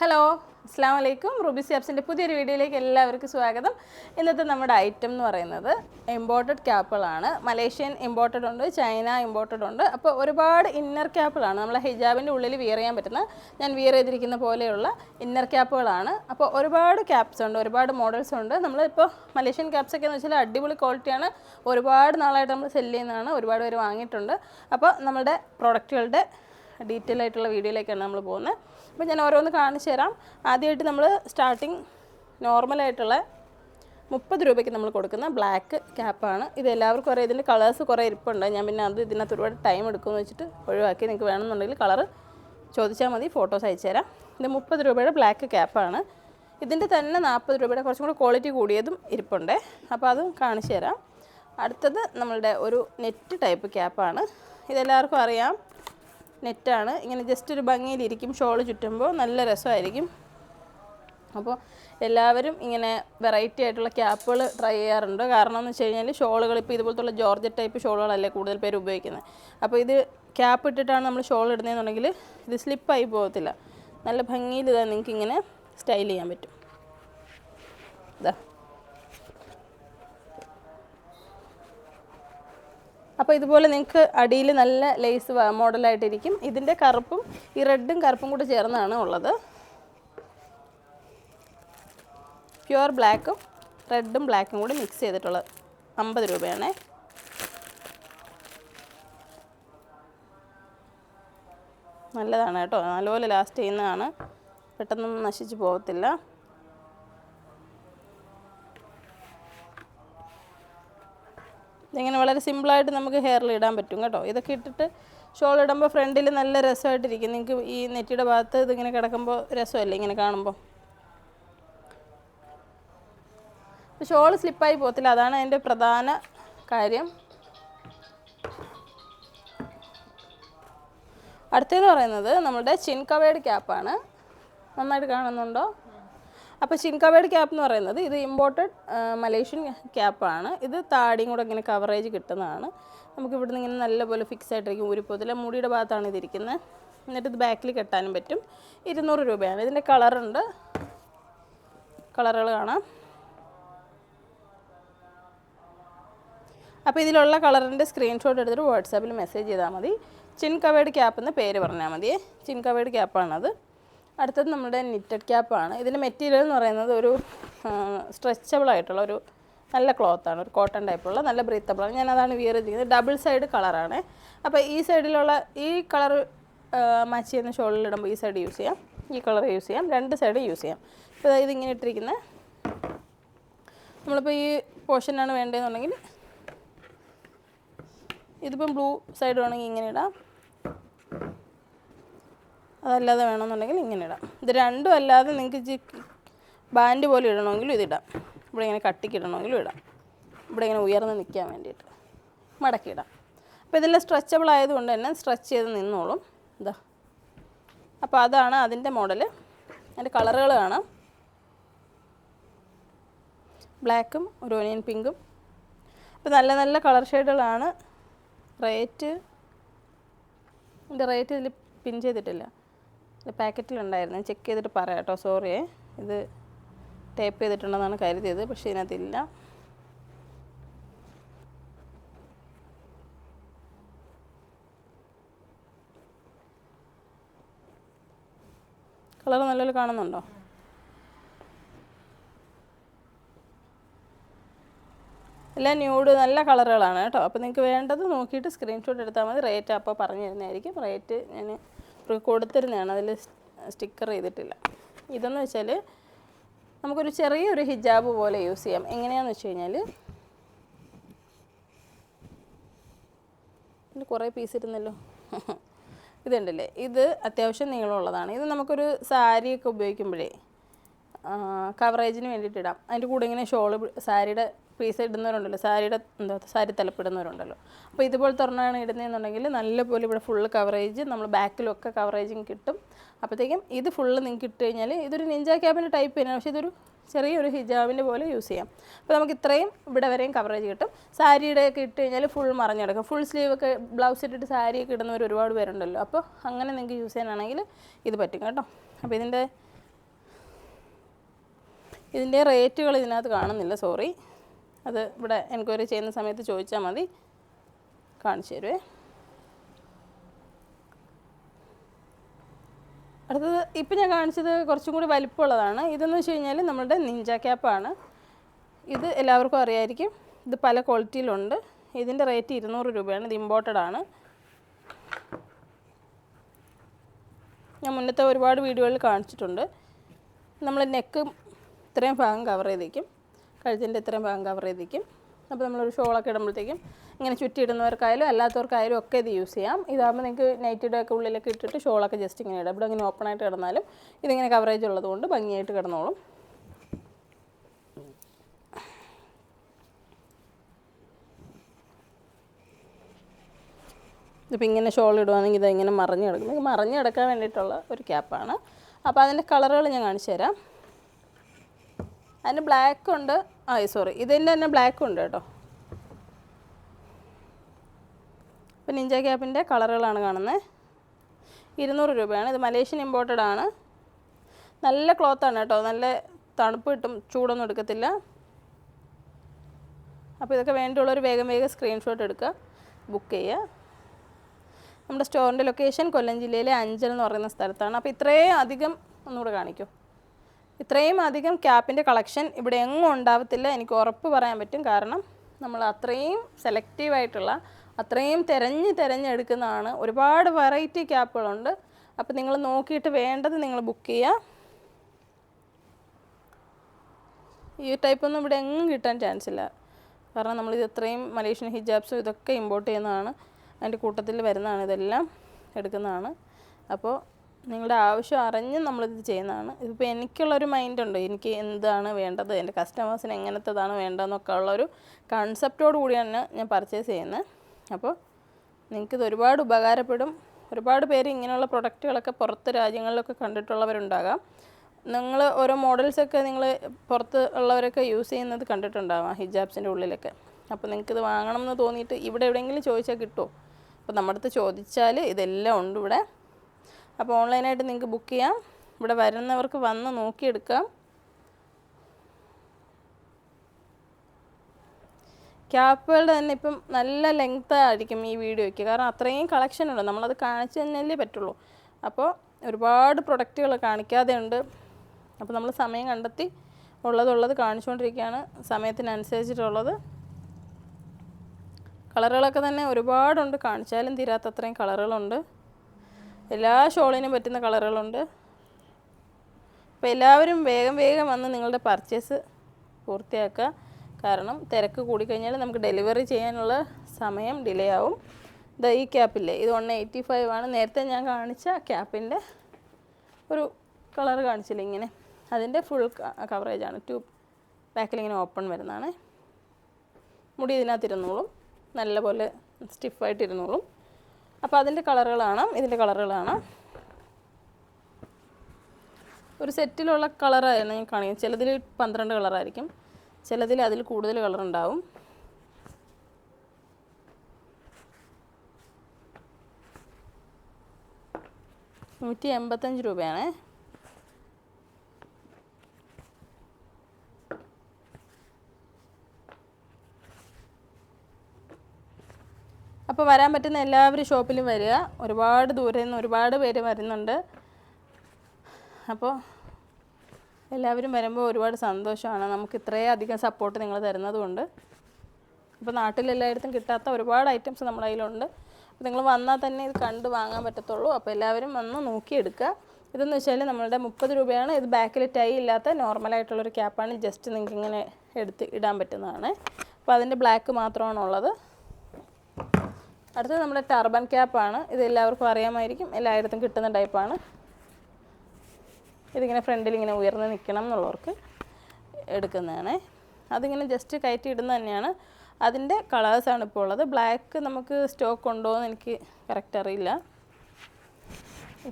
Hello അസ്സാം വലൈക്കും Ruby സ്യാപ്സിന്റെ പുതിയൊരു വീഡിയോയിലേക്ക് എല്ലാവർക്കും സ്വാഗതം. ഇന്നത്തെ നമ്മുടെ ഐറ്റം എന്ന് പറയുന്നത് ഇമ്പോർട്ടഡ് ക്യാപ്പുകളാണ് മലേഷ്യൻ ഇമ്പോർട്ടഡ് ഉണ്ട് ചൈന ഇമ്പോർട്ടഡ് ഉണ്ട്. അപ്പോൾ ഒരുപാട് ഇന്നർ ക്യാപ്പുകളാണ് നമ്മളെ ഹിജാബിന്റെ ഉള്ളിൽ വിയർ ചെയ്യാൻ പറ്റുന്ന ഞാൻ വിയർ ചെയ്തിരിക്കുന്ന പോലെയുള്ള ഇന്നർ ക്യാപ്പുകളാണ് അപ്പോൾ ഒരുപാട് ക്യാപ്സ് ഉണ്ട് ഒരുപാട് മോഡൽസ് ഉണ്ട്. നമ്മളിപ്പോൾ മലേഷ്യൻ ക്യാപ്സ് ഒക്കെ എന്ന് വെച്ചാൽ അടിപൊളി ക്വാളിറ്റിയാണ് ഒരുപാട് നാളായിട്ട് നമ്മൾ സെല്ല് ചെയ്യുന്നതാണ്. ഒരുപാട് പേര് വാങ്ങിയിട്ടുണ്ട്. അപ്പോൾ നമ്മുടെ പ്രൊഡക്റ്റുകളുടെ ഡീറ്റെയിൽ ആയിട്ടുള്ള വീഡിയോയിലേക്കാണ് നമ്മൾ പോകുന്നത്. അപ്പോൾ ഞാൻ ഓരോന്ന് കാണിച്ചു തരാം. ആദ്യമായിട്ട് നമ്മൾ സ്റ്റാർട്ടിങ് നോർമലായിട്ടുള്ള മുപ്പത് രൂപയ്ക്ക് നമ്മൾ കൊടുക്കുന്ന ബ്ലാക്ക് ക്യാപ്പാണ് ഇത് എല്ലാവർക്കും കുറേ ഇതിന്റെ കളേഴ്സ് കുറേ ഇരിപ്പുണ്ട്. ഞാൻ പിന്നെ അത് ഇതിനകത്ത് ഒരുപാട് ടൈം എടുക്കുമെന്ന് വെച്ചിട്ട് ഒഴിവാക്കി. നിങ്ങൾക്ക് വേണമെന്നുണ്ടെങ്കിൽ കളർ ചോദിച്ചാൽ മതി. ഫോട്ടോസ് അയച്ചു തരാം. ഇത് മുപ്പത് രൂപയുടെ ബ്ലാക്ക് ക്യാപ്പാണ് ഇതിന്റെ തന്നെ നാൽപ്പത് രൂപയുടെ കുറച്ചും കൂടി ക്വാളിറ്റി കൂടിയതും ഇരിപ്പുണ്ട്. അപ്പോൾ അതും കാണിച്ചു തരാം. അടുത്തത് നമ്മളുടെ ഒരു നെറ്റ് ടൈപ്പ് ക്യാപ്പാണ് ഇതെല്ലാവർക്കും അറിയാം. നെറ്റാണ്. ഇങ്ങനെ ജസ്റ്റ് ഒരു ഭംഗിയിലിരിക്കും. ഷോൾ ചുറ്റുമ്പോൾ നല്ല രസമായിരിക്കും. അപ്പോൾ എല്ലാവരും ഇങ്ങനെ വെറൈറ്റി ആയിട്ടുള്ള ക്യാപ്പുകൾ ട്രൈ ചെയ്യാറുണ്ട്. കാരണം എന്ന് വെച്ച് കഴിഞ്ഞാൽ ഷോളുകൾ ഇപ്പോൾ ഇതുപോലത്തുള്ള ജോർജ് ടൈപ്പ് ഷോളുകളല്ലേ കൂടുതൽ പേര് ഉപയോഗിക്കുന്നത്. അപ്പോൾ ഇത് ക്യാപ്പ് ഇട്ടിട്ടാണ് നമ്മൾ ഷോൾ ഇടുന്നതെന്നുണ്ടെങ്കിൽ ഇത് സ്ലിപ്പായി പോകത്തില്ല. നല്ല ഭംഗിയിൽ ഇതാ നിങ്ങൾക്ക് ഇങ്ങനെ സ്റ്റൈൽ ചെയ്യാൻ പറ്റും. ഇതാ അപ്പോൾ ഇതുപോലെ നിങ്ങൾക്ക് അടിയിൽ നല്ല ലേസ് മോഡലായിട്ടിരിക്കും ഇതിന്റെ കറുപ്പും ഈ റെഡും കറുപ്പും കൂടി ചേർന്നാണ് ഉള്ളത്. പ്യുവർ ബ്ലാക്കും റെഡും ബ്ലാക്കും കൂടി മിക്സ് ചെയ്തിട്ടുള്ളത് അമ്പത് രൂപയാണേ. നല്ലതാണ് കേട്ടോ. നല്ലപോലെ ലാസ്റ്റ് ചെയ്യുന്നതാണ്. പെട്ടെന്നൊന്നും നശിച്ചു പോകത്തില്ല ഇങ്ങനെ വളരെ സിമ്പിളായിട്ട് നമുക്ക് ഹെയറിൽ ഇടാൻ പറ്റും കേട്ടോ. ഇതൊക്കെ ഇട്ടിട്ട് ഷോൾ ഇടുമ്പോൾ ഫ്രണ്ടിൽ നല്ല രസമായിട്ടിരിക്കും. നിങ്ങൾക്ക് ഈ നെറ്റിയുടെ ഭാഗത്ത് ഇതിങ്ങനെ കിടക്കുമ്പോൾ രസമല്ലേ ഇങ്ങനെ കാണുമ്പോൾ? ഷോൾ സ്ലിപ്പായി പോകത്തില്ല. അതാണ് അതിന്റെ പ്രധാന കാര്യം. അടുത്തതെന്ന് പറയുന്നത് നമ്മുടെ ചിൻ കവേഡ് ക്യാപ്പാണ്. നന്നായിട്ട് കാണുന്നുണ്ടോ? അപ്പോൾ ചിൻ കവേഡ് ക്യാപ്പ് എന്ന് പറയുന്നത് ഇത് ഇമ്പോർട്ടഡ് മലേഷ്യൻ ക്യാപ്പാണ് ഇത് താടിയും കൂടെ ഇങ്ങനെ കവറേജ് കിട്ടുന്നതാണ്. നമുക്ക് ഇവിടുന്ന് ഇങ്ങനെ നല്ലപോലെ ഫിക്സ് ആയിട്ടിരിക്കും ഊരിപ്പോത്തില്ല മുടിയുടെ ഭാഗത്താണ് ഇതിരിക്കുന്നത്. എന്നിട്ട് ഇത് ബാക്കിൽ കെട്ടാനും പറ്റും. ഇരുന്നൂറ് രൂപയാണ്. ഇതിന്റെ കളറുണ്ട് കളറുകൾ കാണാം. അപ്പോൾ ഇതിലുള്ള കളറിന്റെ സ്ക്രീൻഷോട്ട് എടുത്തിട്ട് വാട്സാപ്പിൽ മെസ്സേജ് ചെയ്താൽ മതി. ചിൻ കവേഡ് ക്യാപ്പ് എന്ന പേര് പറഞ്ഞാൽ മതിയേ. ചിൻ കവേഡ് ക്യാപ്പാണത് അടുത്തത് നമ്മുടെ നിറ്റഡ് ക്യാപ്പാണ് ഇതിന്റെ മെറ്റീരിയൽ എന്ന് പറയുന്നത് ഒരു സ്ട്രെച്ചബിൾ ആയിട്ടുള്ള ഒരു നല്ല ക്ലോത്താണ് ഒരു കോട്ടൺ ടൈപ്പുള്ള നല്ല ബ്രീത്തബിളാണ് ഞാൻ അതാണ് വിയർ ചെയ്യുന്നത് ഡബിൾ സൈഡ് കളറാണ് അപ്പോൾ ഈ സൈഡിലുള്ള ഈ കളർ മാച്ച് ചെയ്യുന്ന ഷോളിൽ ഇടുമ്പോൾ ഈ സൈഡ് യൂസ് ചെയ്യാം. ഈ കളർ യൂസ് ചെയ്യാം. രണ്ട് സൈഡ് യൂസ് ചെയ്യാം. ഇപ്പോൾ അതായത് ഇങ്ങനെ ഇട്ടിരിക്കുന്നത് നമ്മളിപ്പോൾ ഈ പോർഷനാണ് വേണ്ടതെന്നുണ്ടെങ്കിൽ ഇതിപ്പം ബ്ലൂ സൈഡ് വേണമെങ്കിൽ ഇങ്ങനെ ഇടാം. അതല്ലാതെ വേണമെന്നുണ്ടെങ്കിൽ ഇങ്ങനെ ഇടാം. ഇത് രണ്ടും അല്ലാതെ നിങ്ങൾക്ക് ജി ബാൻഡ് പോലെ ഇടണമെങ്കിലും ഇതിടാം ഇവിടെ ഇങ്ങനെ കട്ടിക്ക് ഇടണമെങ്കിലും ഇടാം. ഇവിടെ ഇങ്ങനെ ഉയർന്ന് നിൽക്കാൻ വേണ്ടിയിട്ട് മടക്കി ഇടാം. അപ്പോൾ ഇതെല്ലാം സ്ട്രെച്ചബിൾ ആയതുകൊണ്ട് തന്നെ സ്ട്രെച്ച് ചെയ്ത് നിന്നോളും. ഇതാ അപ്പോൾ അതാണ് അതിന്റെ മോഡൽ. അതിന്റെ കളറുകൾ കാണാം. ബ്ലാക്കും ഒരു ഓനിയൻ പിങ്കും. അപ്പോൾ നല്ല നല്ല കളർ ഷെയ്ഡുകളാണ്. റേറ്റ് ഇതിന്റെ റേറ്റ് ഇതിൽ പിൻ ചെയ്തിട്ടില്ല. ഇത് പാക്കറ്റിലുണ്ടായിരുന്നു. ചെക്ക് ചെയ്തിട്ട് പറയാം കേട്ടോ. സോറിയേ ഇത് ടേപ്പ് ചെയ്തിട്ടുണ്ടെന്നാണ് കരുതിയത്. പക്ഷേ ഇതിനകത്തില്ല. കളർ നല്ലൊരു കാണുന്നുണ്ടോ? എല്ലാം ന്യൂഡ് നല്ല കളറുകളാണ് കേട്ടോ. അപ്പോൾ നിങ്ങൾക്ക് വേണ്ടത് നോക്കിയിട്ട് സ്ക്രീൻഷോട്ട് എടുത്താൽ മതി. റേറ്റ് അപ്പോൾ പറഞ്ഞു തരുന്നതായിരിക്കും. റേറ്റ് ഞാൻ കൊടുത്തിരുന്നതാണ്. അതിൽ സ്റ്റിക്കർ ചെയ്തിട്ടില്ല. ഇതെന്ന് വെച്ചാൽ നമുക്കൊരു ചെറിയൊരു ഹിജാബ് പോലെ യൂസ് ചെയ്യാം. എങ്ങനെയാണെന്ന് വെച്ച് കഴിഞ്ഞാൽ കുറേ പീസ് ഇരുന്നല്ലോ ഇതുണ്ടല്ലേ? ഇത് അത്യാവശ്യം നീളമുള്ളതാണ്. ഇത് നമുക്കൊരു സാരിയൊക്കെ ഉപയോഗിക്കുമ്പോഴേ കവറേജിന് വേണ്ടിയിട്ട് ഇടാം. അതിന്റെ കൂടെ ഇങ്ങനെ ഷോൾ സാരിയുടെ പീസ് ഇടുന്നവരുണ്ടല്ലോ സാരിയുടെ എന്താ സാരി തലപ്പിടുന്നവരുണ്ടല്ലോ. അപ്പോൾ ഇതുപോലെ ഒരെണ്ണമാണ് ഇടുന്നതെന്നുണ്ടെങ്കിൽ നല്ലപോലെ ഇവിടെ ഫുള്ള് കവറേജ് നമ്മൾ ബാക്കിലൊക്കെ കവറേജും കിട്ടും. അപ്പോഴത്തേക്കും ഇത് ഫുള്ള് നിങ്ങൾക്ക് ഇട്ട് കഴിഞ്ഞാൽ ഇതൊരു നിഞ്ച ക്യാബിന്റെ ടൈപ്പ് തന്നെയാണ്. പക്ഷേ ഇതൊരു ചെറിയൊരു ഹിജാബിന്റെ പോലെ യൂസ് ചെയ്യാം. അപ്പോൾ നമുക്ക് ഇത്രയും ഇവിടെ വരെയും കവറേജ് കിട്ടും. സാരിയുടെ ഒക്കെ ഇട്ട് കഴിഞ്ഞാൽ ഫുൾ മറിഞ്ഞെടുക്കും ഫുൾ സ്ലീവ് ഒക്കെ ബ്ലൗസ് ഇട്ടിട്ട് സാരിയൊക്കെ ഇടുന്നവർ ഒരുപാട് പേരുണ്ടല്ലോ. അപ്പോൾ അങ്ങനെ നിങ്ങൾക്ക് യൂസ് ചെയ്യാനാണെങ്കിൽ ഇത് പറ്റും കേട്ടോ. അപ്പോൾ ഇതിന്റെ ഇതിന്റെ റേറ്റുകൾ ഇതിനകത്ത് കാണുന്നില്ല സോറി. അത് ഇവിടെ എൻക്വയറി ചെയ്യുന്ന സമയത്ത് ചോദിച്ചാൽ മതി. കാണിച്ചു തരുവേ. അടുത്തത് ഇപ്പം ഞാൻ കാണിച്ചത് കുറച്ചും കൂടി വലിപ്പമുള്ളതാണ്. ഇതെന്ന് വെച്ച് കഴിഞ്ഞാൽ നമ്മുടെ നിഞ്ച ക്യാപ്പാണ്. ഇത് എല്ലാവർക്കും അറിയായിരിക്കും. ഇത് പല ക്വാളിറ്റിയിലുണ്ട്. ഇതിന്റെ റേറ്റ് ഇരുന്നൂറ് രൂപയാണ്. ഇത് ഇമ്പോർട്ടഡ് ആണ്. ഞാൻ മുന്നത്തെ ഒരുപാട് വീഡിയോകളിൽ കാണിച്ചിട്ടുണ്ട്. നമ്മൾ നെക്ക് ഇത്രയും ഭാഗം കവർ ചെയ്തേക്കും. കഴുത്തിന്റെ ഇത്രയും ഭാഗം കവർ ചെയ്തേക്കും. അപ്പോൾ നമ്മളൊരു ഷോളൊക്കെ ഇടുമ്പോഴത്തേക്കും ഇങ്ങനെ ചുറ്റിയിടുന്നവർക്കായാലും അല്ലാത്തവർക്കായാലും ഒക്കെ ഇത് യൂസ് ചെയ്യാം. ഇതാകുമ്പോൾ നിങ്ങൾക്ക് നൈറ്റിയുടെ ഒക്കെ ഉള്ളിലൊക്കെ ഇട്ടിട്ട് ഷോളൊക്കെ ജസ്റ്റ് ഇങ്ങനെ ഇടാം. ഇവിടെ ഇങ്ങനെ ഓപ്പൺ ആയിട്ട് കിടന്നാലും ഇതിങ്ങനെ കവറേജ് ഉള്ളതുകൊണ്ട് ഭംഗിയായിട്ട് കിടന്നോളും. ഇതിപ്പോൾ ഇങ്ങനെ ഷോൾ ഇടുവാണെങ്കിൽ ഇതെങ്ങനെ മറിഞ്ഞ് കിടക്കും. മറിഞ്ഞ് കിടക്കാൻ വേണ്ടിയിട്ടുള്ള ഒരു ക്യാപ്പാണ് അപ്പോൾ അതിന്റെ കളറുകൾ ഞാൻ കാണിച്ചു തരാം. അതിന് ബ്ലാക്ക് ഉണ്ട്. ആ സോറി ഇതിന്റെ തന്നെ ബ്ലാക്ക് ഉണ്ട് കേട്ടോ. ഇപ്പം നിഞ്ച ക്യാപ്പിന്റെ കളറുകളാണ് കാണുന്നത്. ഇരുന്നൂറ് രൂപയാണ്. ഇത് മലേഷ്യൻ ഇമ്പോർട്ടഡ് ആണ്. നല്ല ക്ലോത്താണ് കേട്ടോ. നല്ല തണുപ്പ് കിട്ടും ചൂടൊന്നും എടുക്കത്തില്ല. അപ്പോൾ ഇതൊക്കെ വേണ്ടിയുള്ളൊരു വേഗം വേഗം സ്ക്രീൻഷോട്ട് എടുക്കുക ബുക്ക് ചെയ്യുക. നമ്മുടെ സ്റ്റോറിന്റെ ലൊക്കേഷൻ കൊല്ലം ജില്ലയിലെ അഞ്ചൽ എന്ന് പറയുന്ന സ്ഥലത്താണ്. അപ്പോൾ ഇത്രയും അധികം ഒന്നുകൂടെ കാണിക്കൂ. ഇത്രയും അധികം ക്യാപ്പിന്റെ കളക്ഷൻ ഇവിടെ എങ്ങും ഉണ്ടാവത്തില്ല. എനിക്ക് ഉറപ്പ് പറയാൻ പറ്റും. കാരണം നമ്മൾ അത്രയും സെലക്റ്റീവായിട്ടുള്ള അത്രയും തിരഞ്ഞ് തിരഞ്ഞെടുക്കുന്നതാണ് ഒരുപാട് വെറൈറ്റി ക്യാപ്പുകളുണ്ട്. അപ്പോൾ നിങ്ങൾ നോക്കിയിട്ട് വേണ്ടത് നിങ്ങൾ ബുക്ക് ചെയ്യുക ഈ ടൈപ്പൊന്നും ഇവിടെ എങ്ങും കിട്ടാൻ ചാൻസ് ഇല്ല. കാരണം നമ്മളിത് ഇത്രയും മലേഷ്യൻ ഹിജാബ്സും ഇതൊക്കെ ഇമ്പോർട്ട് ചെയ്യുന്നതാണ്. അതിന്റെ കൂട്ടത്തിൽ വരുന്നതാണ് ഇതെല്ലാം എടുക്കുന്നതാണ്. അപ്പോൾ നിങ്ങളുടെ ആവശ്യം അറിഞ്ഞ് നമ്മളിത് ചെയ്യുന്നതാണ്. ഇതിപ്പോൾ എനിക്കുള്ളൊരു മൈൻഡുണ്ട്. എനിക്ക് എന്താണ് വേണ്ടത്? എന്റെ കസ്റ്റമേഴ്സിന് എങ്ങനത്തതാണ് വേണ്ടതെന്നൊക്കെ ഉള്ളൊരു കൺസെപ്റ്റോട് കൂടിയാണ് ഞാൻ പർച്ചേസ് ചെയ്യുന്നത് അപ്പോൾ നിങ്ങൾക്കിത് ഒരുപാട് ഉപകാരപ്പെടും. ഒരുപാട് പേര് ഇങ്ങനെയുള്ള പ്രൊഡക്റ്റുകളൊക്കെ പുറത്ത് രാജ്യങ്ങളിലൊക്കെ കണ്ടിട്ടുള്ളവരുണ്ടാകാം. നിങ്ങൾ ഓരോ മോഡൽസൊക്കെ നിങ്ങൾ പുറത്ത് ഉള്ളവരൊക്കെ യൂസ് ചെയ്യുന്നത് കണ്ടിട്ടുണ്ടാവാം ഹിജാബ്സിന്റെ ഉള്ളിലൊക്കെ. അപ്പോൾ നിങ്ങൾക്കിത് വാങ്ങണം എന്ന് തോന്നിയിട്ട് ഇവിടെ എവിടെയെങ്കിലും ചോദിച്ചാൽ കിട്ടുമോ അപ്പോൾ നമ്മുടെ അടുത്ത് ചോദിച്ചാൽ ഇതെല്ലാം ഉണ്ട് ഇവിടെ. അപ്പോൾ ഓൺലൈനായിട്ട് നിങ്ങൾക്ക് ബുക്ക് ചെയ്യാം. ഇവിടെ വരുന്നവർക്ക് വന്ന് നോക്കിയെടുക്കാം. ക്യാപ്പുകളുടെ തന്നെ ഇപ്പം നല്ല ലെങ്ത് ആയിരിക്കും ഈ വീഡിയോയ്ക്ക് കാരണം അത്രയും കളക്ഷൻ ഉണ്ട്. നമ്മളത് കാണിച്ചു തന്നെയല്ലേ പറ്റുള്ളൂ. അപ്പോൾ ഒരുപാട് പ്രൊഡക്റ്റുകൾ കാണിക്കാതെ ഉണ്ട് അപ്പോൾ നമ്മൾ സമയം കണ്ടെത്തി ഉള്ളതുള്ളത് കാണിച്ചുകൊണ്ടിരിക്കുകയാണ്. സമയത്തിനനുസരിച്ചിട്ടുള്ളത്. കളറുകളൊക്കെ തന്നെ ഒരുപാടുണ്ട്. കാണിച്ചാലും തീരാത്ത അത്രയും കളറുകളുണ്ട് എല്ലാ ഷോളിനും പറ്റുന്ന കളറുകളുണ്ട്. അപ്പോൾ എല്ലാവരും വേഗം വേഗം വന്ന് നിങ്ങളുടെ പർച്ചേസ് പൂർത്തിയാക്കുക. കാരണം തിരക്ക് കൂടിക്കഴിഞ്ഞാൽ നമുക്ക് ഡെലിവറി ചെയ്യാനുള്ള സമയം ഡിലേ ആവും. ഇതാ ഈ ക്യാപ്പില്ലേ ഇത് വൺ എയ്റ്റി ഫൈവ് ആണ്. നേരത്തെ ഞാൻ കാണിച്ച ക്യാപ്പിന്റെ ഒരു കളർ കാണിച്ചില്ല ഇങ്ങനെ. അതിന്റെ ഫുൾ കവറേജ് ആണ്. ട്യൂബ് ബാക്കിൽ ഇങ്ങനെ ഓപ്പൺ വരുന്നതാണ്. മുടി ഇതിനകത്ത് ഇരുന്നോളും നല്ലപോലെ സ്റ്റിഫായിട്ട് ഇരുന്നോളും അപ്പോൾ അതിന്റെ കളറുകളാണ് ഇതിന്റെ കളറുകളാണ്. ഒരു സെറ്റിലുള്ള കളറായിരുന്നു ഞാൻ കാണിക്കുന്നത്. ചിലതിൽ പന്ത്രണ്ട് കളറായിരിക്കും ചിലതിൽ അതിൽ കൂടുതൽ കളർ ഉണ്ടാവും നൂറ്റി എൺപത്തഞ്ച് രൂപയാണേ. അപ്പോൾ വരാൻ പറ്റുന്ന എല്ലാവരും ഷോപ്പിലും വരിക. ഒരുപാട് ദൂരെ നിന്ന് ഒരുപാട് പേര് വരുന്നുണ്ട്. അപ്പോൾ എല്ലാവരും വരുമ്പോൾ ഒരുപാട് സന്തോഷമാണ്. നമുക്ക് ഇത്രയും അധികം സപ്പോർട്ട് നിങ്ങൾ തരുന്നതുകൊണ്ട് അപ്പോൾ നാട്ടിലെല്ലായിടത്തും കിട്ടാത്ത ഒരുപാട് ഐറ്റംസ് നമ്മുടെ കയ്യിലുണ്ട്. അപ്പോൾ നിങ്ങൾ വന്നാൽ തന്നെ ഇത് കണ്ട് വാങ്ങാൻ പറ്റത്തുള്ളൂ. അപ്പോൾ എല്ലാവരും വന്ന് നോക്കിയെടുക്കുക. ഇതെന്ന് വെച്ചാൽ നമ്മളുടെ മുപ്പത് രൂപയാണ്. ഇത് ബാക്കിൽ ടൈ ഇല്ലാത്ത നോർമലായിട്ടുള്ളൊരു ക്യാപ്പാണ് ജസ്റ്റ് നിങ്ങൾക്ക് ഇങ്ങനെ എടുത്ത് ഇടാൻ പറ്റുന്നതാണ്. അപ്പോൾ അതിന്റെ ബ്ലാക്ക് മാത്രമാണ് ഉള്ളത് അടുത്തത് നമ്മുടെ ടർബൻ ക്യാപ്പാണ്. ഇത് എല്ലാവർക്കും അറിയാമായിരിക്കും. എല്ലായിടത്തും കിട്ടുന്ന ടൈപ്പാണ്. ഇതിങ്ങനെ ഫ്രണ്ടിൽ ഇങ്ങനെ ഉയർന്ന് നിൽക്കണം എന്നുള്ളവർക്ക് എടുക്കുന്നതാണ്. അതിങ്ങനെ ജസ്റ്റ് കയറ്റി ഇടുന്ന തന്നെയാണ്. അതിന്റെ കളേഴ്സാണ് ഇപ്പോൾ ഉള്ളത്. ബ്ലാക്ക് നമുക്ക് സ്റ്റോക്ക് ഉണ്ടോ എന്ന് എനിക്ക് കറക്റ്റ് അറിയില്ല.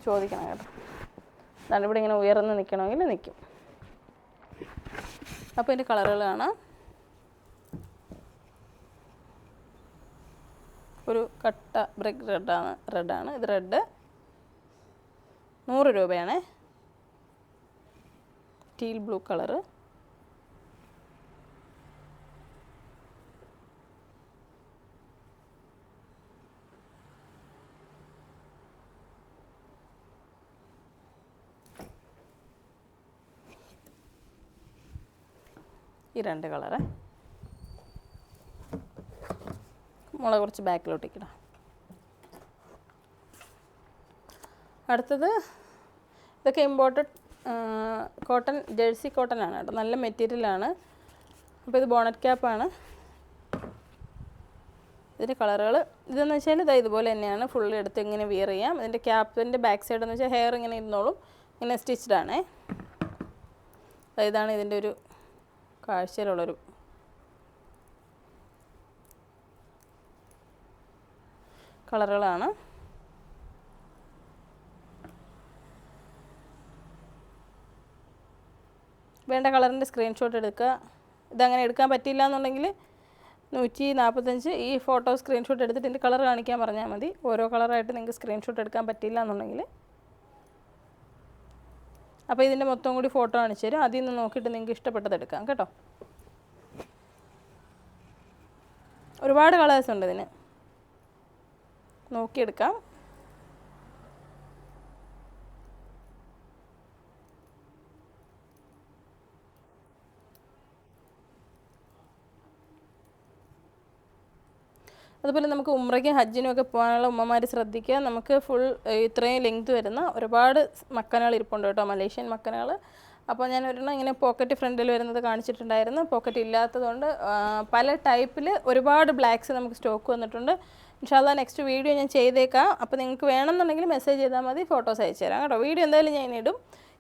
ചോദിക്കണം കേട്ടോ. അതാണ് ഇവിടെ ഇങ്ങനെ ഉയർന്ന് നിൽക്കണമെങ്കിൽ നിൽക്കും അപ്പോൾ ഇതിന്റെ കളറുകൾ കാണാം ഒരു കട്ട ബ്രിക് റെഡാണ് റെഡാണ് ഇത് റെഡ് നൂറ് രൂപയാണ്. ടീൽ ബ്ലൂ കളറ് ഈ രണ്ട് കളറ് മുളക് കുറച്ച് ബാക്കിലോട്ടേക്കിടാം അടുത്തത് ഇതൊക്കെ ഇമ്പോർട്ടഡ് കോട്ടൺ ജേഴ്സി കോട്ടൺ ആണ് കേട്ടോ. നല്ല മെറ്റീരിയലാണ് അപ്പോൾ ഇത് ബോണറ്റ് ക്യാപ്പാണ് ഇതിന്റെ കളറുകൾ ഇതെന്ന് വെച്ചാൽ ഇതാ ഇതുപോലെ തന്നെയാണ്. ഫുൾ എടുത്ത് ഇങ്ങനെ വിയർ ചെയ്യാം. ഇതിന്റെ ക്യാപ്പിന്റെ ബാക്ക് സൈഡ് എന്ന് വെച്ചാൽ ഹെയർ ഇങ്ങനെ ഇരുന്നോളും. ഇങ്ങനെ സ്റ്റിച്ചഡാണേ ദാ ഇതാണ് ഇതിന്റെ ഒരു കാഴ്ചയിലുള്ളൊരു കളറുകളാണ്. വേണ്ട കളറിന്റെ സ്ക്രീൻഷോട്ട് എടുക്കുക. ഇതങ്ങനെ എടുക്കാൻ പറ്റില്ല എന്നുണ്ടെങ്കിൽ നൂറ്റി നാൽപ്പത്തഞ്ച് ഈ ഫോട്ടോ സ്ക്രീൻഷോട്ട് എടുത്തിട്ട് ഇതിന്റെ കളർ കാണിക്കാൻ പറഞ്ഞാൽ മതി. ഓരോ കളറായിട്ട് നിങ്ങൾക്ക് സ്ക്രീൻഷോട്ട് എടുക്കാൻ പറ്റില്ല എന്നുണ്ടെങ്കിൽ. അപ്പോൾ ഇതിന്റെ മൊത്തം കൂടി ഫോട്ടോ കാണിച്ചു തരും. അതിൽ നിന്ന് നോക്കിയിട്ട് നിങ്ങൾക്ക് ഇഷ്ടപ്പെട്ടത് എടുക്കാം കേട്ടോ. ഒരുപാട് കളേഴ്സ് ഉണ്ട് ഇതിന്. നോക്കിയെടുക്കാം. അതുപോലെ നമുക്ക് ഉമ്രയ്ക്കും ഹജ്ജിനും ഒക്കെ പോകാനുള്ള ഉമ്മമാർ ശ്രദ്ധിക്കുക. നമുക്ക് ഫുൾ ഇത്രയും ലെങ്ത് വരുന്ന ഒരുപാട് മക്കനകൾ ഇരിപ്പുണ്ട് കേട്ടോ മലേഷ്യൻ മക്കനകൾ. അപ്പോൾ ഞാൻ ഒരെണ്ണം ഇങ്ങനെ പോക്കറ്റ് ഫ്രണ്ടിൽ വരുന്നത് കാണിച്ചിട്ടുണ്ടായിരുന്നു. പോക്കറ്റ് ഇല്ലാത്തതുകൊണ്ട് പല ടൈപ്പിൽ ഒരുപാട് ബ്ലാക്ക്സ് നമുക്ക് സ്റ്റോക്ക് വന്നിട്ടുണ്ട്. ഇൻഷാല്ല നെക്സ്റ്റ് വീഡിയോ ഞാൻ ചെയ്തേക്കാം. അപ്പോൾ നിങ്ങൾക്ക് വേണമെന്നുണ്ടെങ്കിൽ മെസ്സേജ് ചെയ്താൽ മതി ഫോട്ടോസ് അയച്ചു തരാം കേട്ടോ. വീഡിയോ എന്തായാലും ഞാൻ ഇടും.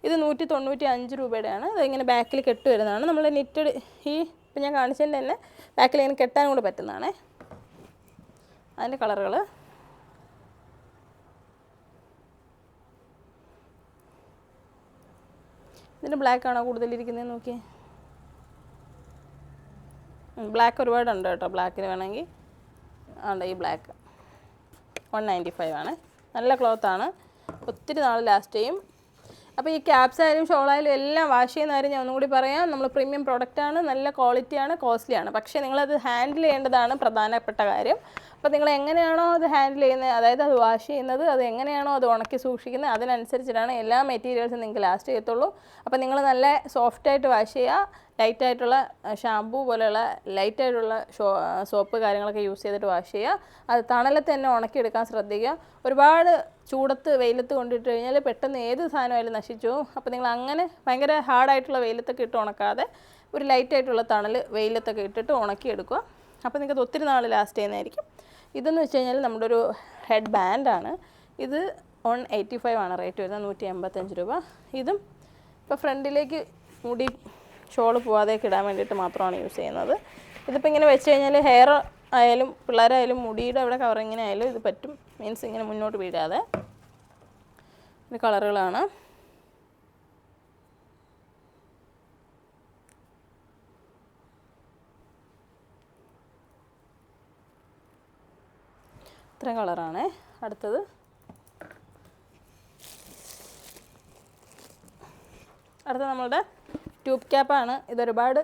ഇത് നൂറ്റി തൊണ്ണൂറ്റി അഞ്ച് രൂപയുടെയാണ് ഇതിങ്ങനെ ബാക്കിൽ കെട്ട് വരുന്നതാണ്. നമ്മൾ നിറ്റഡ് ഈ ഇപ്പം ഞാൻ കാണിച്ചതിന്റെ തന്നെ ബാക്കിൽ ഇങ്ങനെ കെട്ടാൻ കൂടെ പറ്റുന്നതാണേ. അതിന്റെ കളറുകൾ ഇതിന്റെ ബ്ലാക്ക് ആണോ കൂടുതലിരിക്കുന്നത് നോക്കി ബ്ലാക്ക് ഒരുപാടുണ്ട് കേട്ടോ. ബ്ലാക്കിന് വേണമെങ്കിൽ. ഉണ്ട് ഈ ബ്ലാക്ക് വൺ നയന്റി ഫൈവ് ആണ്. നല്ല ക്ലോത്ത് ആണ്. ഒത്തിരി നാൾ ലാസ്റ്റ് ചെയ്യും. അപ്പോൾ ഈ ക്യാപ്സ് ആയാലും ഷോൾ ആയാലും എല്ലാം വാഷ് ചെയ്യുന്ന കാര്യം ഞാൻ ഒന്നുകൂടി പറയാം. നമ്മൾ പ്രീമിയം പ്രൊഡക്റ്റാണ് നല്ല ക്വാളിറ്റിയാണ് കോസ്റ്റ്ലിയാണ് പക്ഷേ നിങ്ങളത് ഹാൻഡിൽ ചെയ്യേണ്ടതാണ് പ്രധാനപ്പെട്ട കാര്യം. അപ്പോൾ നിങ്ങൾ എങ്ങനെയാണോ അത് ഹാൻഡിൽ ചെയ്യുന്നത്? അതായത് അത് വാഷ് ചെയ്യുന്നത് അത് എങ്ങനെയാണോ അത് ഉണക്കി സൂക്ഷിക്കുന്നത് അതിനനുസരിച്ചിട്ടാണ് എല്ലാ മെറ്റീരിയൽസും നിങ്ങൾക്ക് ലാസ്റ്റ് ചെയ്യത്തുള്ളൂ. അപ്പോൾ നിങ്ങൾ നല്ല സോഫ്റ്റായിട്ട് വാഷ് ചെയ്യുക. ലൈറ്റായിട്ടുള്ള ഷാമ്പൂ പോലെയുള്ള ലൈറ്റായിട്ടുള്ള ഷോ സോപ്പ് കാര്യങ്ങളൊക്കെ യൂസ് ചെയ്തിട്ട് വാഷ് ചെയ്യുക. അത് തണലത്ത് തന്നെ ഉണക്കിയെടുക്കാൻ ശ്രദ്ധിക്കുക. ഒരുപാട് ചൂടത്ത് വെയിലത്ത് കൊണ്ടിട്ട് കഴിഞ്ഞാൽ പെട്ടെന്ന് ഏത് സാധനമായാലും നശിച്ചു അപ്പോൾ നിങ്ങൾ അങ്ങനെ ഭയങ്കര ഹാർഡായിട്ടുള്ള വെയിലത്തൊക്കെ ഇട്ട് ഉണക്കാതെ ഒരു ലൈറ്റായിട്ടുള്ള തണൽ വെയിലത്തൊക്കെ ഇട്ടിട്ട് ഉണക്കിയെടുക്കുക. അപ്പോൾ നിങ്ങൾക്ക് ഒത്തിരി നാൾ ലാസ്റ്റ് ചെയ്യുന്നതായിരിക്കും. ഇതെന്ന് വെച്ച് കഴിഞ്ഞാൽ നമ്മുടെ ഒരു ഹെഡ് ബാൻഡാണ് ഇത് വൺ എയ്റ്റി ഫൈവ് ആണ് റേറ്റ് വരുന്നത് നൂറ്റി എൺപത്തഞ്ച് രൂപ. ഇതും ഇപ്പോൾ ഫ്രണ്ടിലേക്ക് മുടി ഷോൾ പോവാതെയൊക്കെ ഇടാൻ വേണ്ടിയിട്ട് മാത്രമാണ് യൂസ് ചെയ്യുന്നത്. ഇതിപ്പോൾ ഇങ്ങനെ വെച്ച് കഴിഞ്ഞാൽ ഹെയർ ആയാലും പിള്ളേരായാലും മുടിയുടെ അവിടെ കവറിങ്ങിനെ ആയാലും ഇത് പറ്റും. മീൻസ് ഇങ്ങനെ മുന്നോട്ട് വീഴാതെ. ഇത് കളറുകളാണ് ഇത്രയും കളറാണ്. അടുത്തത്. അടുത്ത നമ്മളുടെ ട്യൂബ് ക്യാപ്പാണ്. ഇതൊരുപാട്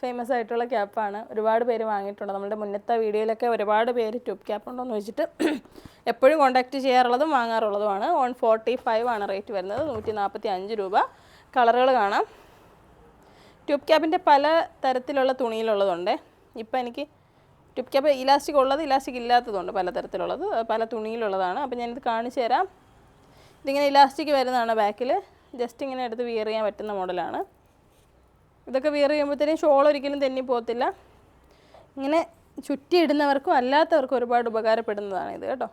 ഫേമസ് ആയിട്ടുള്ള ക്യാപ്പാണ്. ഒരുപാട് പേര് വാങ്ങിയിട്ടുണ്ട്. നമ്മുടെ മുന്നത്തെ വീഡിയോയിലൊക്കെ ഒരുപാട് പേര് ട്യൂബ് ക്യാപ്പ് ഉണ്ടോ എന്ന് ചോദിച്ചിട്ട് എപ്പോഴും കോൺടാക്റ്റ് ചെയ്യാറുള്ളതും വാങ്ങാറുള്ളതുമാണ്. വൺ ഫോർട്ടി ഫൈവ് ആണ് റേറ്റ് വരുന്നത്. നൂറ്റി നാൽപ്പത്തി അഞ്ച് രൂപ. കളറുകൾ കാണാം. ട്യൂബ് ക്യാപ്പിന്റെ പല തരത്തിലുള്ള തുണിയിലുള്ളതുണ്ട്. ഇപ്പം എനിക്ക് ട്യൂബ് ക്യാപ്പ് ഇലാസ്റ്റിക് ഉള്ളത് ഇലാസ്റ്റിക് ഇല്ലാത്തതുണ്ട് പലതരത്തിലുള്ളത്. പല തുണിയിലുള്ളതാണ്. അപ്പോൾ ഞാനിത് കാണിച്ചു തരാം. ഇതിങ്ങനെ ഇലാസ്റ്റിക് വരുന്നതാണ് ബാക്കിൽ. ജസ്റ്റ് ഇങ്ങനെ എടുത്ത് വിയർ ചെയ്യാൻ പറ്റുന്ന മോഡലാണ്. ഇതൊക്കെ വിയർ ചെയ്യുമ്പോഴത്തേനും ഷോൾ ഒരിക്കലും തെന്നി പോകത്തില്ല. ഇങ്ങനെ ചുറ്റി ചുറ്റിയിടുന്നവർക്കും അല്ലാത്തവർക്കും ഒരുപാട് ഉപകാരപ്പെടുന്നതാണ് ഇത് കേട്ടോ.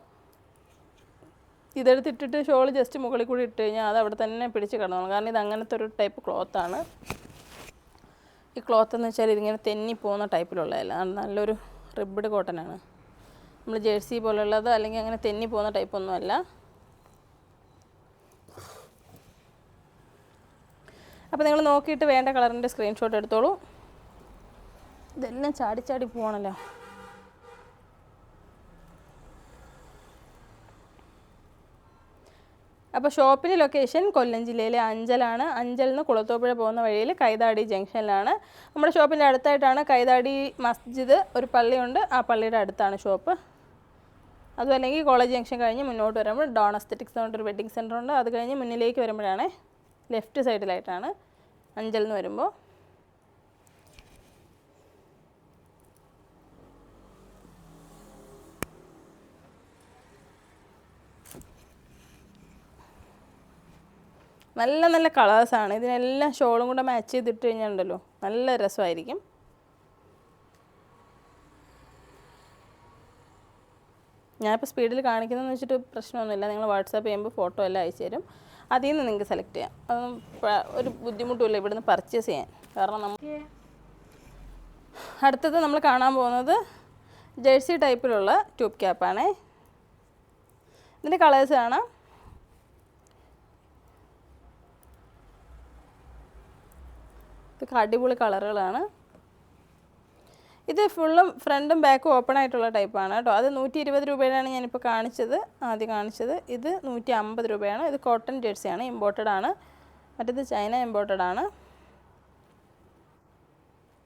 ഇതെടുത്തിട്ടിട്ട് ഷോൾ ജസ്റ്റ് മുകളിൽ കൂടി ഇട്ട് കഴിഞ്ഞാൽ അത് അവിടെ തന്നെ പിടിച്ച് കിടന്നോളും. കാരണം ഇത് അങ്ങനത്തെ ഒരു ടൈപ്പ് ക്ലോത്താണ് ഈ ക്ലോത്ത് എന്ന് വെച്ചാൽ ഇതിങ്ങനെ തെന്നി പോകുന്ന ടൈപ്പിലുള്ളതല്ല. നല്ലൊരു റിബ്ഡ് ആണ് നമ്മൾ ജേഴ്സി പോലുള്ളത് അല്ലെങ്കിൽ അങ്ങനെ തെന്നി പോകുന്ന ടൈപ്പ് അല്ല. അപ്പോൾ നിങ്ങൾ നോക്കിയിട്ട് വേണ്ട കളറിന്റെ സ്ക്രീൻഷോട്ട് എടുത്തോളൂ. ഇതെല്ലാം ചാടി ചാടി അപ്പോൾ ഷോപ്പിന്റെ ലൊക്കേഷൻ കൊല്ലം ജില്ലയിലെ അഞ്ചലാണ്. അഞ്ചലിൽ നിന്ന് കുളത്തോപ്പുഴ പോകുന്ന വഴിയിൽ കൈതാടി ജംഗ്ഷനിലാണ്. നമ്മുടെ ഷോപ്പിന്റെ അടുത്തായിട്ടാണ് കൈതാടി മസ്ജിദ്. ഒരു പള്ളിയുണ്ട്. ആ പള്ളിയുടെ അടുത്താണ് ഷോപ്പ്. അതും അല്ലെങ്കിൽ കോളേജ് ജംഗ്ഷൻ കഴിഞ്ഞ് മുന്നോട്ട് വരുമ്പോൾ ഡോൺ അസ്തറ്റിക്സ് എന്ന് പറഞ്ഞൊരു വെഡിങ് സെന്റർ ഉണ്ട് അത് കഴിഞ്ഞ് മുന്നിലേക്ക് വരുമ്പോഴാണ് ലെഫ്റ്റ് സൈഡിലായിട്ടാണ് അഞ്ചൽ നിന്ന് വരുമ്പോൾ നല്ല നല്ല കളേഴ്സാണ് ഇതിനെല്ലാം ഷോളും കൂടെ മാച്ച് ചെയ്തിട്ട് കഴിഞ്ഞാലുണ്ടല്ലോ നല്ല രസമായിരിക്കും. ഞാനിപ്പോൾ സ്പീഡിൽ കാണിക്കുന്നതെന്ന് വെച്ചിട്ട് പ്രശ്നമൊന്നുമില്ല. നിങ്ങൾ വാട്സാപ്പ് ചെയ്യുമ്പോൾ ഫോട്ടോ എല്ലാം അയച്ചു തരും. അതിൽ നിന്ന് നിങ്ങൾക്ക് സെലക്ട് ചെയ്യാം. ഒരു ബുദ്ധിമുട്ടുമില്ല ഇവിടുന്ന് പർച്ചേസ് ചെയ്യാൻ. കാരണം നമുക്ക് അടുത്തത് നമ്മൾ കാണാൻ പോകുന്നത് ജേഴ്സി ടൈപ്പിലുള്ള ട്യൂബ് ക്യാപ്പാണേ ഇതിന്റെ കളേഴ്സ് കാണാം. ഇതൊക്കെ അടിപൊളി കളറുകളാണ്. ഇത് ഫുള്ളും ഫ്രണ്ടും ബാക്കും ഓപ്പൺ ആയിട്ടുള്ള ടൈപ്പാണ് കേട്ടോ. അത് നൂറ്റി ഇരുപത് രൂപയിലാണ് ഞാനിപ്പോൾ കാണിച്ചത്. ആദ്യം കാണിച്ചത്. ഇത് നൂറ്റി അമ്പത് രൂപയാണ്. ഇത് കോട്ടൺ ജേഴ്സിയാണ് ഇമ്പോർട്ടഡ് ആണ്. മറ്റേത് ചൈന ഇമ്പോർട്ടഡ് ആണ്.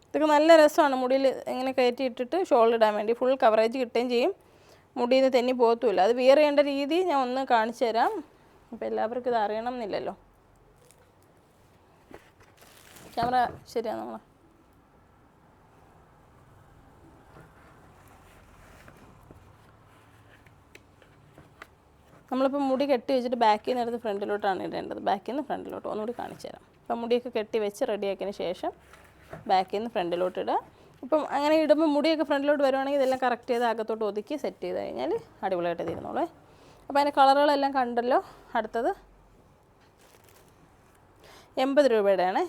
ഇതൊക്കെ നല്ല രസമാണ്. മുടിയിൽ ഇങ്ങനെ കയറ്റി ഇട്ടിട്ട് ഷോൾ ഇടാൻ വേണ്ടി. ഫുൾ കവറേജ് കിട്ടുകയും ചെയ്യും. മുടിയിൽ നിന്ന് തെന്നി പോകത്തുമില്ല. അത് വിയർ ചെയ്യേണ്ട രീതി ഞാൻ ഒന്ന് കാണിച്ചു തരാം അപ്പോൾ എല്ലാവർക്കും ഇത് അറിയണം എന്നില്ലല്ലോ. ക്യാമറ ശരിയാണ് നമ്മളെ. നമ്മളിപ്പോൾ മുടി കെട്ടി വെച്ചിട്ട് ബാക്കിൽ നിന്ന് എടുത്ത് ഫ്രണ്ടിലോട്ടാണ് ഇടേണ്ടത്. ബാക്കിൽ നിന്ന് ഫ്രണ്ടിലോട്ട് ഒന്നുകൂടി കാണിച്ചു തരാം. അപ്പം മുടിയൊക്കെ കെട്ടി വെച്ച് റെഡിയാക്കിയതിന് ശേഷം ബാക്കിൽ നിന്ന് ഫ്രണ്ടിലോട്ട് ഇടുക ഇപ്പം അങ്ങനെ ഇടുമ്പോൾ മുടിയൊക്കെ ഫ്രണ്ടിലോട്ട് വരുവാണെങ്കിൽ ഇതെല്ലാം കറക്റ്റ് ചെയ്ത് അകത്തോട്ട് ഒതുക്കി സെറ്റ് ചെയ്ത് കഴിഞ്ഞാൽ അടിപൊളിയായിട്ട് തീരുന്നോളേ അപ്പോൾ അതിന്റെ കളറുകളെല്ലാം കണ്ടല്ലോ. അടുത്തത് എൺപത് രൂപയുടെയാണ്.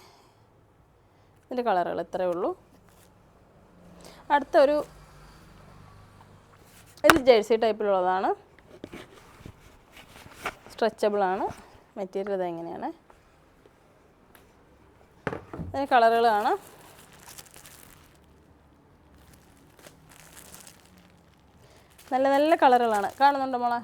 ഇതിന്റെ കളറുകൾ ഇത്രയേ ഉള്ളൂ. അടുത്തൊരു ഇത് ജേഴ്സി ടൈപ്പിലുള്ളതാണ്. സ്ട്രെച്ചബിളാണ് മെറ്റീരിയൽ ഇത് എങ്ങനെയാണ്? അതിന് കളറുകളാണ്. നല്ല നല്ല കളറുകളാണ്. കാണുന്നുണ്ടോ മോളെ?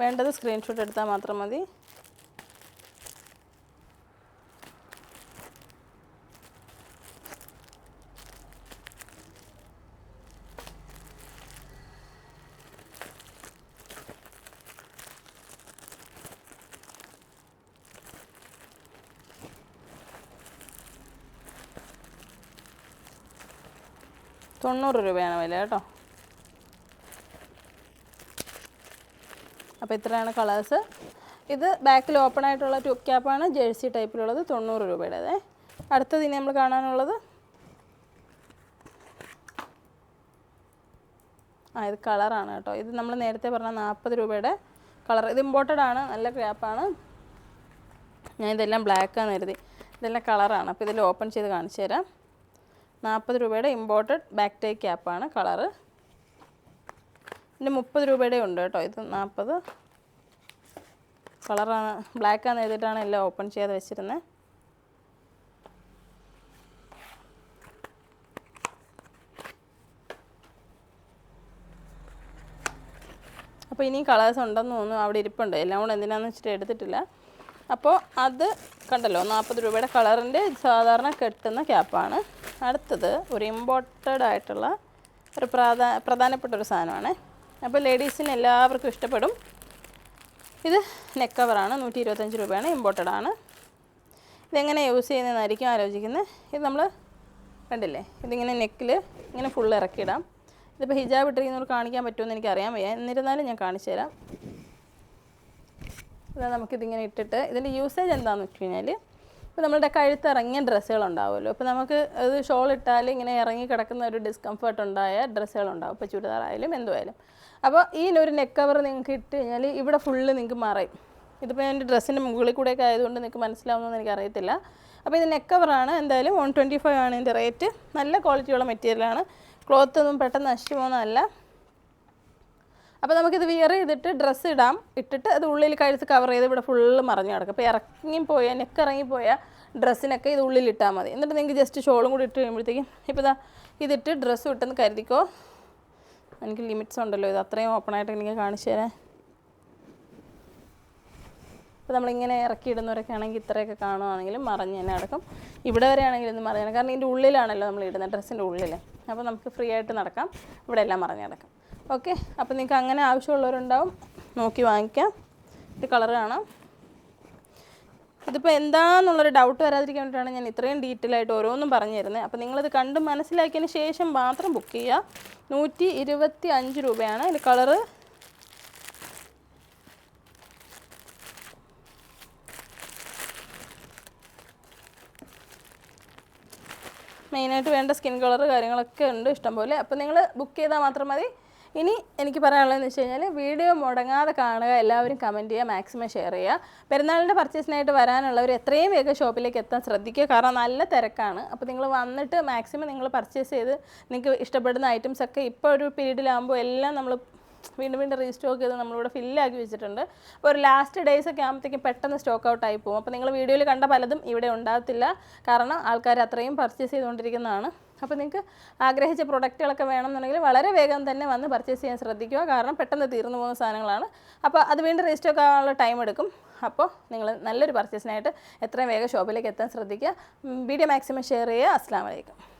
വേണ്ടത് സ്ക്രീൻഷോട്ട് എടുത്താൽ മാത്രം മതി. തൊണ്ണൂറ് രൂപയാണ് വില കേട്ടോ. അപ്പോൾ ഇത്രയാണ് കളേഴ്സ്. ഇത് ബാക്കിൽ ഓപ്പൺ ആയിട്ടുള്ള ട്യൂബ് ക്യാപ്പാണ് ജേഴ്സി ടൈപ്പിലുള്ളത് തൊണ്ണൂറ് രൂപയുടേത്. അടുത്തത് ഇനി നമ്മൾ കാണാനുള്ളത് ആ ഇത് കളറാണ് കേട്ടോ. ഇത് നമ്മൾ നേരത്തെ പറഞ്ഞ നാൽപ്പത് രൂപയുടെ കളർ ഇത് ഇമ്പോർട്ടഡ് ആണ്. നല്ല ക്യാപ്പാണ് ഞാൻ ഇതെല്ലാം ബ്ലാക്കാന്ന് കരുതി. ഇതെല്ലാം കളറാണ് അപ്പോൾ ഇതിൽ ഓപ്പൺ ചെയ്ത് കാണിച്ചു തരാം. നാൽപ്പത് രൂപയുടെ ഇമ്പോർട്ടഡ് ബാക്ക് ടൈ ക്യാപ്പാണ് കളറ് പിന്നെ മുപ്പത് രൂപയുടെ ഉണ്ട് കേട്ടോ. ഇത് നാൽപ്പത് കളറാണ് ബ്ലാക്കാന്ന് എഴുതിയിട്ടാണ് എല്ലാം ഓപ്പൺ ചെയ്ത് വെച്ചിരുന്നത് അപ്പോൾ ഇനിയും കളേഴ്സ് ഉണ്ടെന്ന് തോന്നുന്നു. അവിടെ ഇരിപ്പുണ്ട്. എല്ലാം കൂടെ എന്തിനാന്ന് വെച്ചിട്ട് എടുത്തിട്ടില്ല. അപ്പോൾ അത് കണ്ടല്ലോ നാൽപ്പത് രൂപയുടെ കളറിന്റെ സാധാരണ കെട്ടുന്ന ക്യാപ്പാണ്. അടുത്തത് ഒരു ഇമ്പോർട്ടഡ് ആയിട്ടുള്ള ഒരു പ്രാധാ പ്രധാനപ്പെട്ട ഒരു സാധനമാണ്. അപ്പോൾ ലേഡീസിന് എല്ലാവർക്കും ഇഷ്ടപ്പെടും. ഇത് നെക്ക് കവറാണ് നൂറ്റി ഇരുപത്തഞ്ച് രൂപയാണ് ഇമ്പോർട്ടഡ് ആണ്. ഇതെങ്ങനെ യൂസ് ചെയ്യുന്നതെന്നായിരിക്കും ആലോചിക്കുന്നത്. ഇത് നമ്മൾ കണ്ടില്ലേ ഇതിങ്ങനെ നെക്കിൽ ഇങ്ങനെ ഫുൾ ഇറക്കിയിടാം. ഇതിപ്പോൾ ഹിജാബ് ഇട്ടിരിക്കുന്നവർ കാണിക്കാൻ പറ്റുമെന്ന് എനിക്കറിയാൻ വയ്യ. എന്നിരുന്നാലും ഞാൻ കാണിച്ചു തരാം. ഇതാ നമുക്കിതിങ്ങനെ ഇട്ടിട്ട് ഇതിന്റെ യൂസേജ് എന്താണെന്ന് വെച്ച് കഴിഞ്ഞാൽ ഇപ്പോൾ ഇറങ്ങിയ ഡ്രസ്സുകൾ ഉണ്ടാവുമല്ലോ ഇപ്പോൾ നമുക്ക് അത് ഷോൾ ഇട്ടാൽ ഇങ്ങനെ ഇറങ്ങി കിടക്കുന്ന ഒരു ഡിസ്കംഫർട്ട് ഉണ്ടായ ഡ്രസ്സുകൾ ഉണ്ടാവും ഇപ്പോൾ ചുരിദാറായാലും എന്തുമായാലും അപ്പോൾ ഈ ഒരു നെക്ക് കവർ നിങ്ങൾക്ക് ഇട്ട് കഴിഞ്ഞാൽ ഇവിടെ ഫുള്ള് നിങ്ങൾക്ക് മറയും ഇതിപ്പോൾ എന്റെ ഡ്രസ്സിന്റെ മുകളിൽ കൂടെയൊക്കെ ആയതുകൊണ്ട് നിങ്ങൾക്ക് മനസ്സിലാവുമെന്ന് എനിക്കറിയത്തില്ല. അപ്പോൾ ഇത് നെക്ക് കവറാണ് എന്തായാലും വൺ ട്വന്റി ഫൈവ് ആണ് ഇതിന്റെ റേറ്റ് നല്ല ക്വാളിറ്റിയുള്ള മെറ്റീരിയലാണ് ക്ലോത്ത് ഒന്നും പെട്ടെന്ന് നശിച്ചു പോകുന്നതല്ല. അപ്പോൾ നമുക്കിത് വിയർ ചെയ്തിട്ട് ഡ്രസ്സ് ഇടാം. ഇട്ടിട്ട് അത് ഉള്ളിൽ കഴുത്ത് കവർ ചെയ്ത് ഇവിടെ ഫുള്ള് മറിഞ്ഞു കിടക്കും. അപ്പോൾ ഇറങ്ങിപ്പോയ നെക്ക് ഇറങ്ങിപ്പോയ ഡ്രസ്സിനൊക്കെ ഇത് ഉള്ളിൽ ഇട്ടാൽ മതി. എന്നിട്ട് നിങ്ങൾക്ക് ജസ്റ്റ് ഷോളും കൂടി ഇട്ട് കഴിയുമ്പോഴത്തേക്കും ഇപ്പോൾ ഇതാ ഇതിട്ട് ഡ്രസ്സ് ഇട്ടെന്ന് കരുതിക്കോ. എനിക്ക് ലിമിറ്റ്സ് ഉണ്ടല്ലോ. ഇത് അത്രയും ഓപ്പൺ ആയിട്ട് എനിക്ക് കാണിച്ചു തരാൻ. അപ്പോൾ നമ്മളിങ്ങനെ ഇറക്കി ഇടുന്നവരൊക്കെ ആണെങ്കിൽ ഇത്രയൊക്കെ കാണുവാണെങ്കിലും മറഞ്ഞ് തന്നെ നടക്കും. ഇവിടെ വരെ ആണെങ്കിലും ഇത് മറിഞ്ഞാൽ കാരണം ഇതിന്റെ ഉള്ളിലാണല്ലോ നമ്മൾ ഇടുന്നത് ഡ്രസ്സിന്റെ ഉള്ളിൽ അപ്പോൾ നമുക്ക് ഫ്രീ ആയിട്ട് നടക്കാം. ഇവിടെ എല്ലാം മറിഞ്ഞ് നടക്കാം. ഓക്കെ. അപ്പോൾ നിങ്ങൾക്ക് അങ്ങനെ ആവശ്യമുള്ളവരുണ്ടാവും. നോക്കി വാങ്ങിക്കാം. ഇത് കളർ കാണാം. ഇതിപ്പോൾ എന്താണെന്നുള്ളൊരു ഡൗട്ട് വരാതിരിക്കാൻ വേണ്ടിയിട്ടാണ് ഞാൻ ഇത്രയും ഡീറ്റെയിൽ ആയിട്ട് ഓരോന്നും പറഞ്ഞു തരുന്നത് അപ്പോൾ നിങ്ങളിത് കണ്ട് മനസ്സിലാക്കിയതിന് ശേഷം മാത്രം ബുക്ക് ചെയ്യുക. നൂറ്റി ഇരുപത്തി അഞ്ച് രൂപയാണ് അതിൽ കളറ്. മെയിനായിട്ട് വേണ്ട സ്കിൻ കളർ കാര്യങ്ങളൊക്കെ ഉണ്ട് ഇഷ്ടംപോലെ. അപ്പോൾ നിങ്ങൾ ബുക്ക് ചെയ്താൽ മാത്രം മതി. ഇനി എനിക്ക് പറയാനുള്ളതെന്ന് വെച്ച് കഴിഞ്ഞാൽ വീഡിയോ മുടങ്ങാതെ കാണുക എല്ലാവരും കമന്റ് ചെയ്യുക മാക്സിമം ഷെയർ ചെയ്യുക. പെരുന്നാളിന്റെ പർച്ചേസിനായിട്ട് വരാനുള്ളവർ എത്രയും വേഗം ഷോപ്പിലേക്ക് എത്താൻ ശ്രദ്ധിക്കുക. കാരണം നല്ല തിരക്കാണ്. അപ്പോൾ നിങ്ങൾ വന്നിട്ട് മാക്സിമം നിങ്ങൾ പർച്ചേസ് ചെയ്ത് നിങ്ങൾക്ക് ഇഷ്ടപ്പെടുന്ന ഐറ്റംസ് ഒക്കെ ഇപ്പോൾ ഒരു പീരീഡിലാകുമ്പോൾ എല്ലാം നമ്മൾ വീണ്ടും വീണ്ടും റീസ്റ്റോക്ക് ചെയ്ത് നമ്മളിവിടെ ഫില്ലാക്കി വെച്ചിട്ടുണ്ട്. അപ്പോൾ ഒരു ലാസ്റ്റ് ഡേയ്സ് ഒക്കെ ആകുമ്പോഴത്തേക്കും പെട്ടെന്ന് സ്റ്റോക്ക് ഔട്ട് ആയി പോകും. അപ്പോൾ നിങ്ങൾ വീഡിയോയിൽ കണ്ട പലതും ഇവിടെ ഉണ്ടാകത്തില്ല. കാരണം ആൾക്കാർ അത്രയും പർച്ചേസ് ചെയ്തുകൊണ്ടിരിക്കുന്നതാണ്. അപ്പോൾ നിങ്ങൾക്ക് ആഗ്രഹിച്ച പ്രൊഡക്റ്റുകളൊക്കെ വേണമെന്നുണ്ടെങ്കിൽ വളരെ വേഗം തന്നെ വന്ന് പർച്ചേസ് ചെയ്യാൻ ശ്രദ്ധിക്കുക. കാരണം പെട്ടെന്ന് തീർന്നു പോകുന്ന സാധനങ്ങളാണ്. അപ്പോൾ അത് വീണ്ടും റീസ്റ്റോക്ക് ആകാനുള്ള ടൈം എടുക്കും. അപ്പോൾ നിങ്ങൾ നല്ലൊരു പർച്ചേസിനായിട്ട് എത്രയും വേഗം ഷോപ്പിലേക്ക് എത്താൻ ശ്രദ്ധിക്കുക. വീഡിയോ മാക്സിമം ഷെയർ ചെയ്യുക. അസ്സാം വലൈക്കും